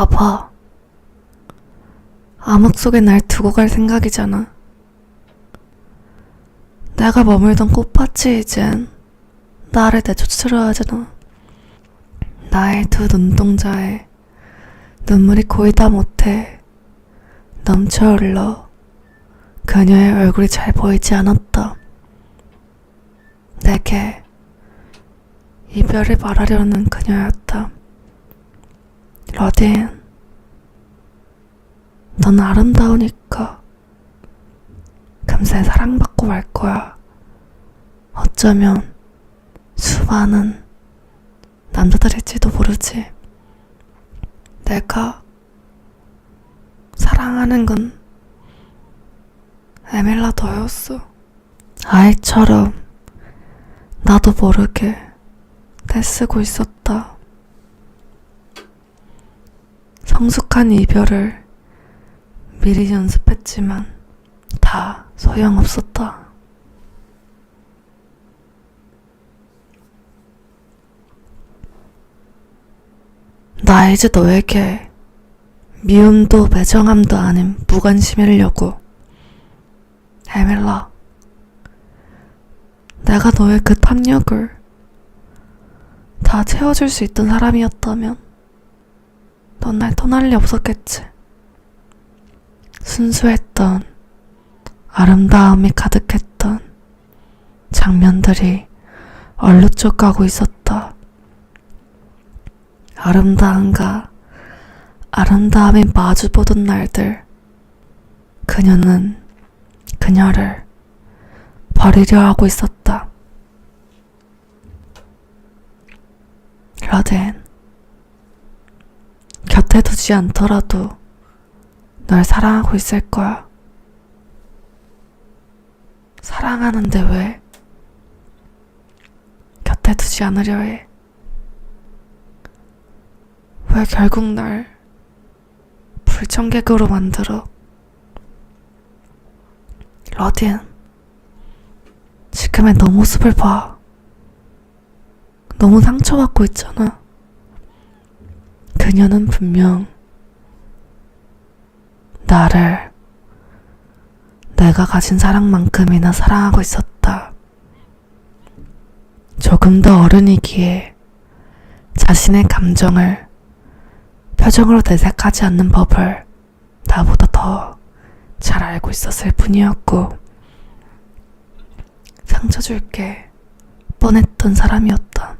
봐봐. 암흑 속에 날 두고 갈 생각이잖아. 내가 머물던 꽃밭이 이젠 나를 내쫓으려 하잖아. 나의 두 눈동자에 눈물이 고이다 못해 넘쳐 흘러 그녀의 얼굴이 잘 보이지 않았다. 내게 이별을 말하려는 그녀였다. 러딘, 넌 아름다우니까 금세 사랑받고 말 거야. 어쩌면 수많은 남자들일지도 모르지. 내가 사랑하는 건 에밀라 너였어. 아이처럼 나도 모르게 떼쓰고 있었다. 성숙한 이별을 미리 연습했지만 다 소용없었다. 나 이제 너에게 미움도 매정함도 아닌 무관심이려고. 에밀라, 내가 너의 그 탐욕을 다 채워줄 수 있던 사람이었다면 넌 날 떠날 리 없었겠지. 순수했던 아름다움이 가득했던 장면들이 얼룩져가고 있었다. 아름다움과 아름다움이 마주보던 날들, 그녀는 그녀를 버리려 하고 있었다. 러덴, 곁에 두지 않더라도 널 사랑하고 있을 거야. 사랑하는데 왜 곁에 두지 않으려 해? 왜 결국 날 불청객으로 만들어? 러딘, 지금의 너 모습을 봐. 너무 상처받고 있잖아. 그녀는 분명 나를 내가 가진 사랑만큼이나 사랑하고 있었다. 조금 더 어른이기에 자신의 감정을 표정으로 내색하지 않는 법을 나보다 더 잘 알고 있었을 뿐이었고, 상처 줄게 뻔했던 사람이었다.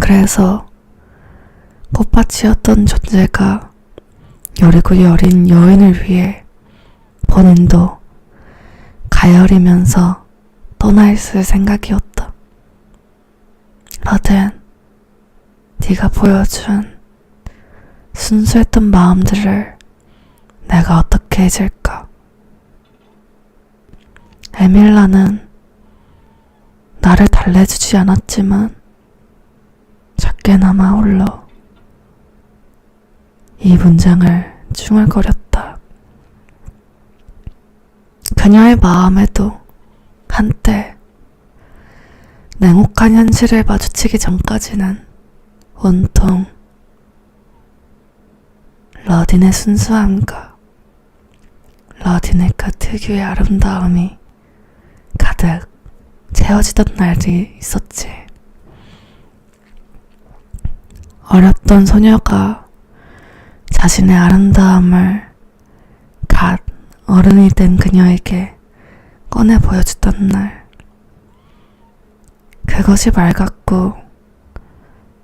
그래서 꽃밭이었던 존재가 여리고 여린 여인을 위해 본인도 가열이면서 떠나 있을 생각이었다. 라덴, 네가 보여준 순수했던 마음들을 내가 어떻게 잊을까? 에밀라는 나를 달래주지 않았지만 작게나마 홀로 이 문장을 중얼거렸다. 그녀의 마음에도 한때 냉혹한 현실을 마주치기 전까지는 온통 러딘의 순수함과 러딘의 그 특유의 아름다움이 가득 채워지던 날이 있었지. 어렸던 소녀가 자신의 아름다움을 갓 어른이 된 그녀에게 꺼내 보여주던 날. 그것이 맑았고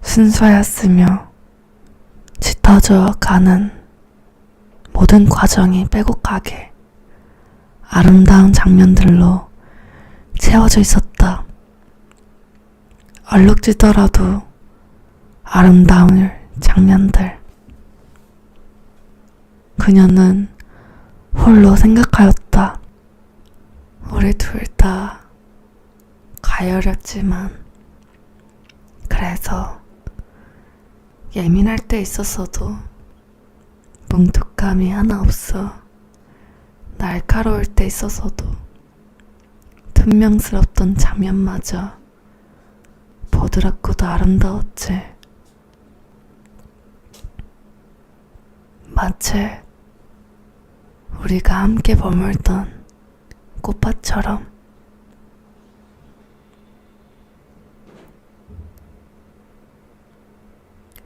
순수하였으며 짙어져 가는 모든 과정이 빼곡하게 아름다운 장면들로 채워져 있었다. 얼룩지더라도 아름다운 장면들. 그녀는 홀로 생각하였다. 우리 둘 다 가열였지만, 그래서 예민할 때 있었어도 뭉툭함이 하나 없어 날카로울 때 있어서도 퉁명스럽던 장면마저 보드랍고도 아름다웠지. 마치 우리가 함께 머물던 꽃밭처럼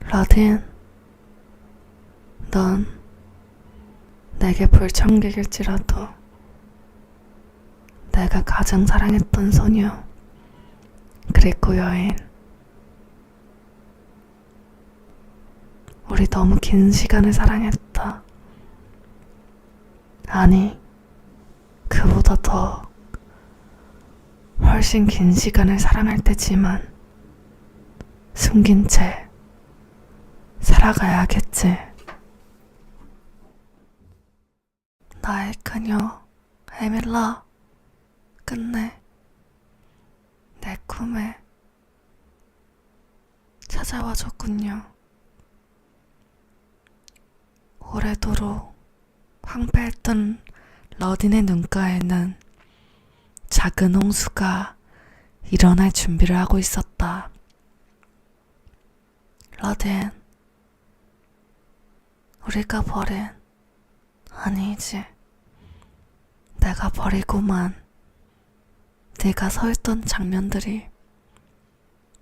라딘, 넌 내게 불청객일지라도 내가 가장 사랑했던 소녀, 그리고 여인. 우리 너무 긴 시간을 사랑했다. 아니, 그보다 더 훨씬 긴 시간을 사랑할 때지만 숨긴 채 살아가야겠지. 나의 그녀, 에밀라, 끝내 내 꿈에 찾아와 줬군요. 오래도록 황폐했던 러딘의 눈가에는 작은 홍수가 일어날 준비를 하고 있었다. 러딘, 우리가 버린, 아니지. 내가 버리고만 네가 서 있던 장면들이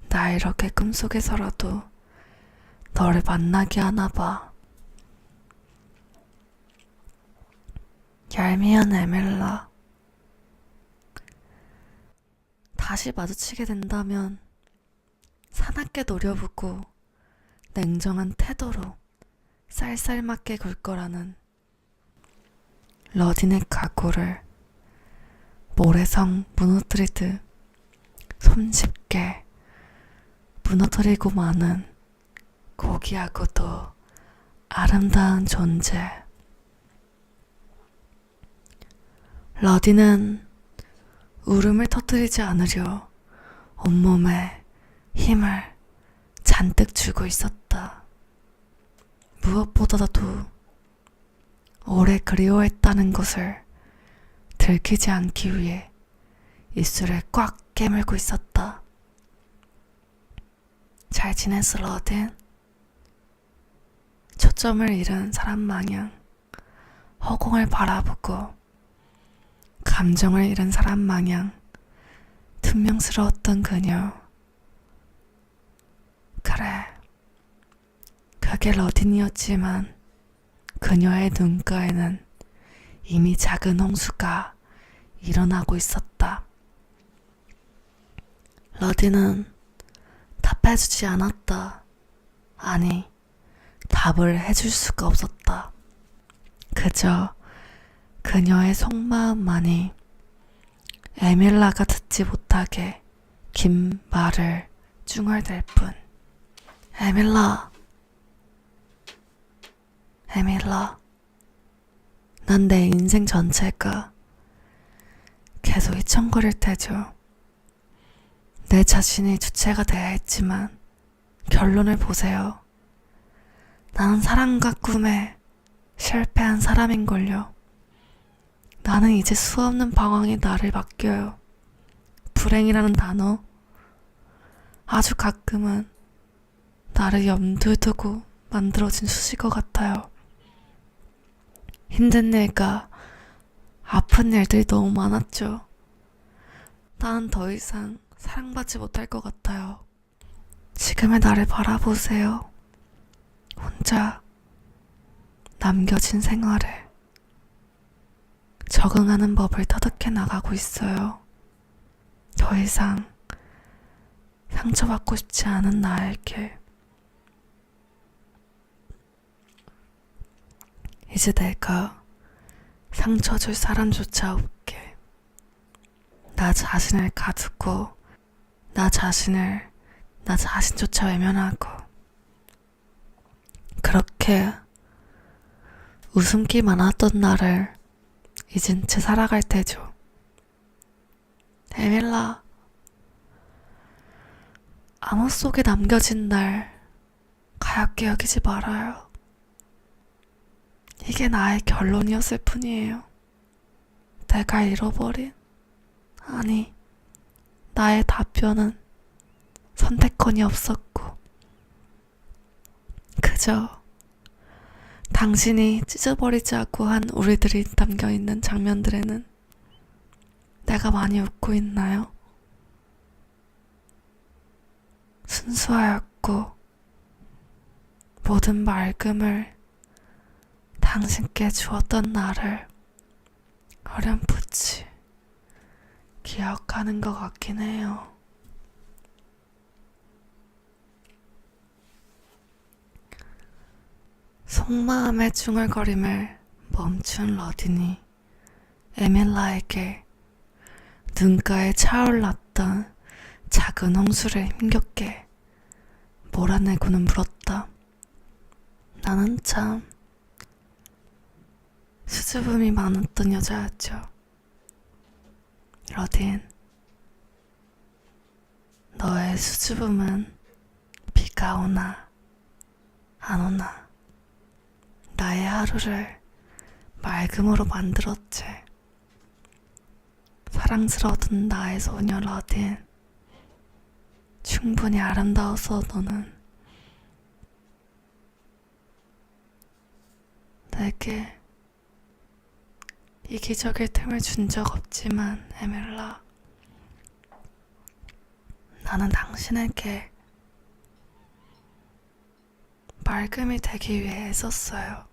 나 이렇게 꿈속에서라도 너를 만나게 하나 봐. 얄미운 에멜라. 다시 마주치게 된다면 사납게 노려보고 냉정한 태도로 쌀쌀맞게 굴 거라는 러딘의 각오를 모래성 무너뜨리듯 손쉽게 무너뜨리고 마는 고귀하고도 아름다운 존재. 러디는 울음을 터뜨리지 않으려 온몸에 힘을 잔뜩 주고 있었다. 무엇보다도 오래 그리워했다는 것을 들키지 않기 위해 입술을 꽉 깨물고 있었다. 잘 지냈어, 러딘? 초점을 잃은 사람 마냥 허공을 바라보고 감정을 잃은 사람 마냥 퉁명스러웠던 그녀. 그래. 그게 러딘이었지만 그녀의 눈가에는 이미 작은 홍수가 일어나고 있었다. 러딘은 답해주지 않았다. 아니, 답을 해줄 수가 없었다. 그저 그녀의 속마음만이 에밀라가 듣지 못하게 긴 말을 중얼댈 뿐. 에밀라, 에밀라. 난 내 인생 전체가 계속 희청거릴 테죠. 내 자신이 주체가 돼야 했지만 결론을 보세요. 나는 사랑과 꿈에 실패한 사람인걸요. 나는 이제 수없는 방황이 나를 맡겨요. 불행이라는 단어. 아주 가끔은 나를 염두에 두고 만들어진 수식어 같아요. 힘든 일과 아픈 일들이 너무 많았죠. 나는 더 이상 사랑받지 못할 것 같아요. 지금의 나를 바라보세요. 혼자 남겨진 생활에 적응하는 법을 터득해 나가고 있어요. 더 이상 상처받고 싶지 않은 나에게 이제 내가 상처 줄 사람조차 없게 나 자신을 가두고 나 자신을 나 자신조차 외면하고 그렇게 웃음기 많았던 나를 잊은 채 살아갈 테죠. 에밀라, 암호 속에 남겨진 날 가엽게 여기지 말아요. 이게 나의 결론이었을 뿐이에요. 내가 잃어버린, 아니, 나의 답변은 선택권이 없었고, 그저 당신이 찢어버리자고 한 우리들이 담겨 있는 장면들에는 내가 많이 웃고 있나요? 순수하였고 모든 맑음을 당신께 주었던 나를 어렴풋이 기억하는 것 같긴 해요. 속마음의 중얼거림을 멈춘 러딘이 에밀라에게 눈가에 차올랐던 작은 홍수를 힘겹게 몰아내고는 물었다. 나는 참 수줍음이 많았던 여자였죠. 러딘, 너의 수줍음은 비가 오나 안 오나 나의 하루를 맑음으로 만들었지. 사랑스러웠던 나의 소녀 러딘. 충분히 아름다워서 너는 내게 이기적일 틈을 준 적 없지만 에멜라 나는 당신에게 맑음이 되기 위해 애썼어요.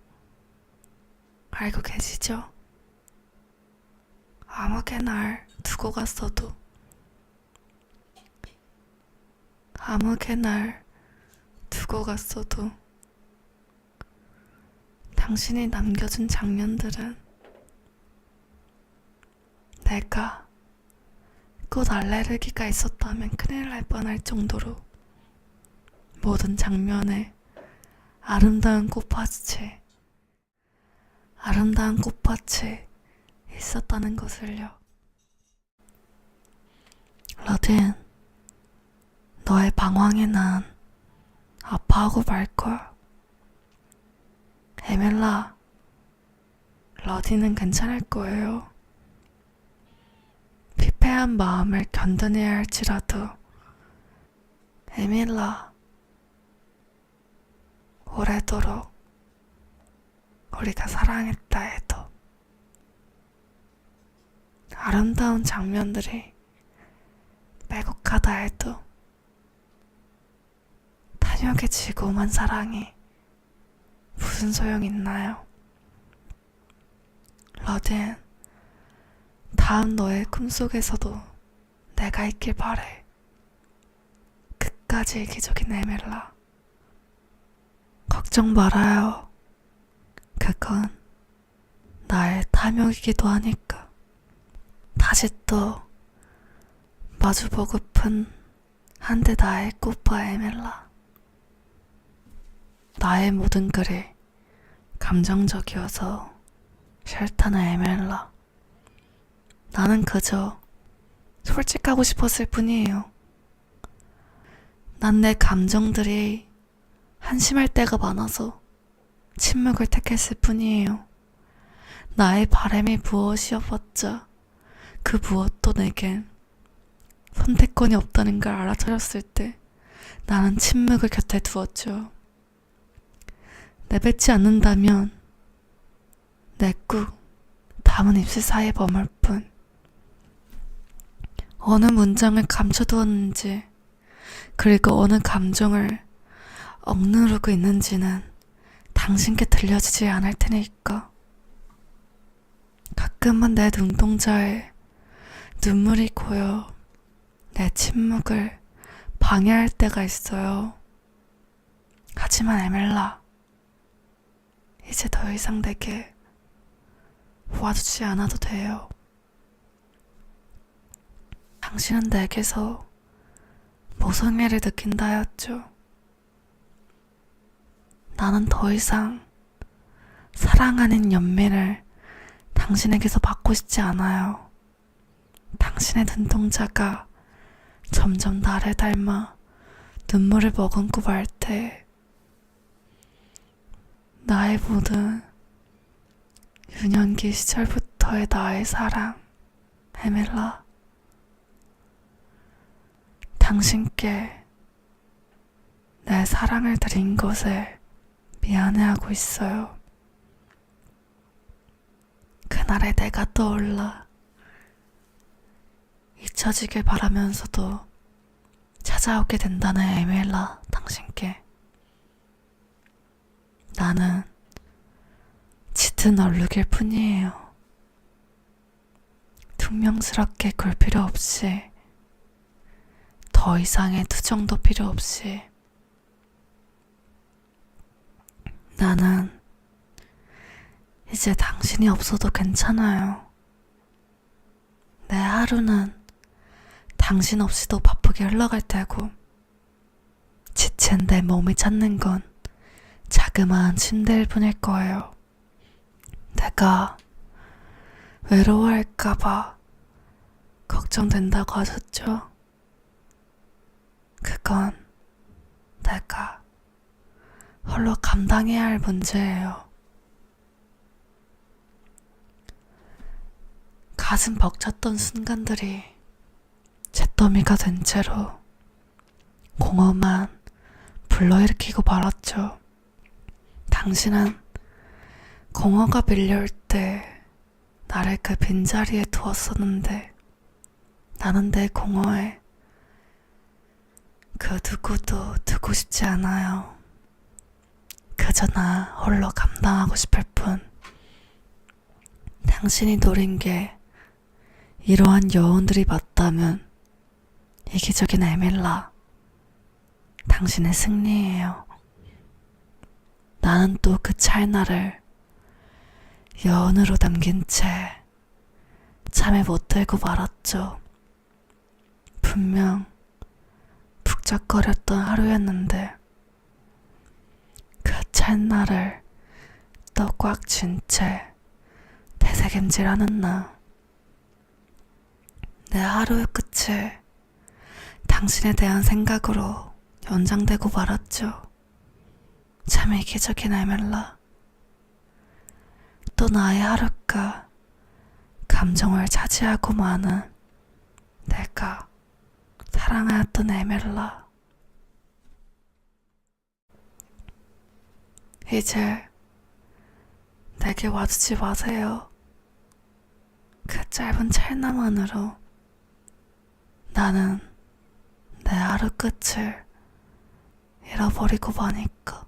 알고 계시죠? 아무개 날 두고 갔어도 아무개 날 두고 갔어도 당신이 남겨준 장면들은 내가 꽃 알레르기가 있었다면 큰일 날 뻔할 정도로 모든 장면에 아름다운 꽃밭이 아름다운 꽃밭이 있었다는 것을요. 러딘, 너의 방황에 난 아파하고 말 거야. 에멜라, 러딘은 괜찮을 거예요. 피폐한 마음을 견뎌내야 할지라도 에밀라, 오래도록 우리가 사랑했다 해도 아름다운 장면들이 빼곡하다 해도 탐욕해지고만 사랑이 무슨 소용 있나요? 러딘, 다음 너의 꿈속에서도 내가 있길 바래. 끝까지 이기적인 에멜라. 걱정 말아요. 그건 나의 탐욕이기도 하니까. 다시 또 마주보고픈 한데 나의 꽃바 에멜라. 나의 모든 글이 감정적이어서 싫다는 에멜라. 나는 그저 솔직하고 싶었을 뿐이에요. 난 내 감정들이 한심할 때가 많아서 침묵을 택했을 뿐이에요. 나의 바람이 무엇이어봤자 그 무엇도 내겐 선택권이 없다는 걸 알아차렸을 때 나는 침묵을 곁에 두었죠. 내뱉지 않는다면 내꾹 담은 입술 사이에 머물 뿐 어느 문장을 감춰두었는지 그리고 어느 감정을 억누르고 있는지는 당신께 들려지지 않을 테니까 가끔은 내 눈동자에 눈물이 고여 내 침묵을 방해할 때가 있어요. 하지만 에멜라, 이제 더 이상 내게 와주지 않아도 돼요. 당신은 내게서 모성애를 느낀다 하였죠. 나는 더 이상 사랑 아닌 연민을 당신에게서 받고 싶지 않아요. 당신의 눈동자가 점점 나를 닮아 눈물을 머금고 말 때, 나의 모든 유년기 시절부터의 나의 사랑, 에밀라. 당신께 내 사랑을 드린 것에 미안해하고 있어요. 그날의 내가 떠올라. 잊혀지길 바라면서도 찾아오게 된다는 에밀라, 당신께. 나는 짙은 얼룩일 뿐이에요. 퉁명스럽게 굴 필요 없이, 더 이상의 투정도 필요 없이, 나는 이제 당신이 없어도 괜찮아요. 내 하루는 당신 없이도 바쁘게 흘러갈 테고, 지친 내 몸이 찾는 건 자그마한 침대일 뿐일 거예요. 내가 외로워할까봐 걱정된다고 하셨죠? 그건 내가 홀로 감당해야 할 문제예요. 가슴 벅찼던 순간들이 잿더미가 된 채로 공허만 불러일으키고 말았죠. 당신은 공허가 밀려올 때 나를 그 빈자리에 두었었는데 나는 내 공허에 그 누구도 두고 싶지 않아요. 그저 나 홀로 감당하고 싶을 뿐. 당신이 노린 게 이러한 여운들이 맞다면 이기적인 에밀라. 당신의 승리예요. 나는 또 그 찰나를 여운으로 남긴 채 잠에 못 들고 말았죠. 분명 북적거렸던 하루였는데 그 찰나를 또꽉쥔채 되새김질하는 나. 내 하루의 끝을 당신에 대한 생각으로 연장되고 말았죠. 참 이기적인 에멜라. 또 나의 하루가 감정을 차지하고 마는 내가 사랑하였던 에멜라. 이제 내게 와주지 마세요. 그 짧은 찰나만으로 나는 내 하루 끝을 잃어버리고 마니까.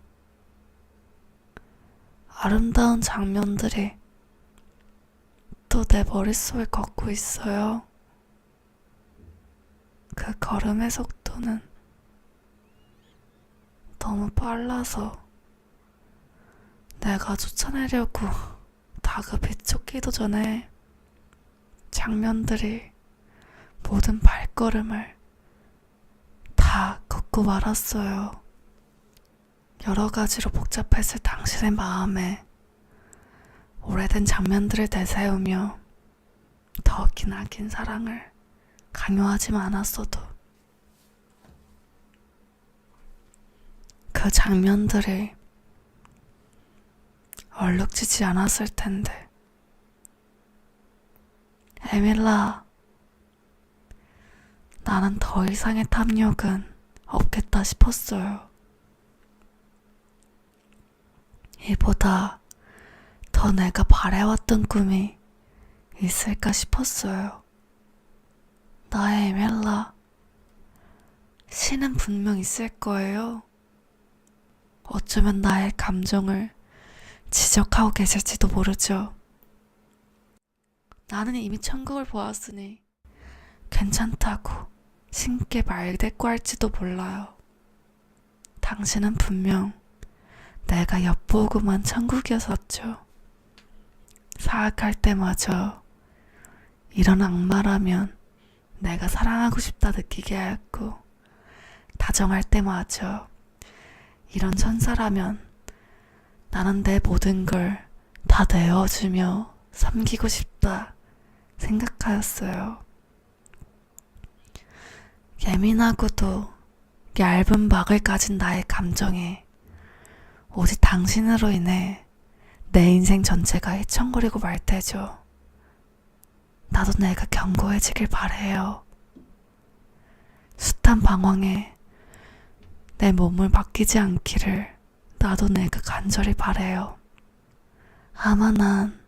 아름다운 장면들이 또 내 머릿속에 걷고 있어요. 그 걸음의 속도는 너무 빨라서 내가 쫓아내려고 다급히 쫓기도 전에 장면들이 모든 발걸음을 다 걷고 말았어요. 여러 가지로 복잡했을 당신의 마음에 오래된 장면들을 내세우며 더 기나긴 사랑을 강요하지만 않았어도 그 장면들이 얼룩지지 않았을 텐데 에밀라 나는 더 이상의 탐욕은 없겠다 싶었어요. 이보다 더 내가 바래왔던 꿈이 있을까 싶었어요. 나의 에멜라. 신은 분명 있을 거예요. 어쩌면 나의 감정을 지적하고 계실지도 모르죠. 나는 이미 천국을 보았으니 괜찮다고 신께 말대꾸할지도 몰라요. 당신은 분명 내가 엿보고만 천국이었었죠. 사악할 때마저 이런 악마라면 내가 사랑하고 싶다 느끼게 했고 다정할 때마저 이런 천사라면 나는 내 모든 걸 다 내어주며 섬기고 싶다 생각하였어요. 예민하고도 얇은 막을 가진 나의 감정에 오직 당신으로 인해 내 인생 전체가 헤청거리고 말 테죠. 나도 내가 견고해지길 바래요. 숱한 방황에 내 몸을 맡기지 않기를 나도 내가 간절히 바래요. 아마 난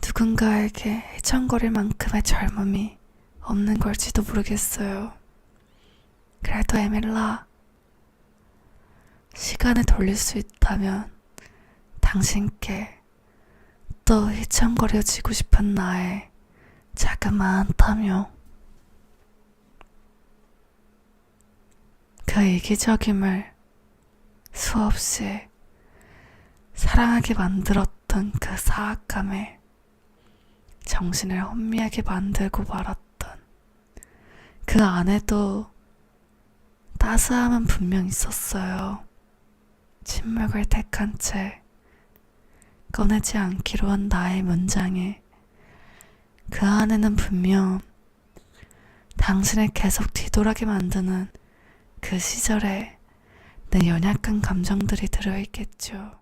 누군가에게 헤청거릴 만큼의 젊음이 없는 걸지도 모르겠어요. 그래도 에밀라, 시간을 돌릴 수 있다면 당신께 또 휘청거려지고 싶은 나의 자그마한 탐욕. 그 이기적임을 수없이 사랑하게 만들었던 그 사악함에 정신을 혼미하게 만들고 말았던 그 안에도 따스함은 분명 있었어요. 침묵을 택한 채 꺼내지 않기로 한 나의 문장에 그 안에는 분명 당신을 계속 뒤돌아게 만드는 그 시절에 내 연약한 감정들이 들어있겠죠.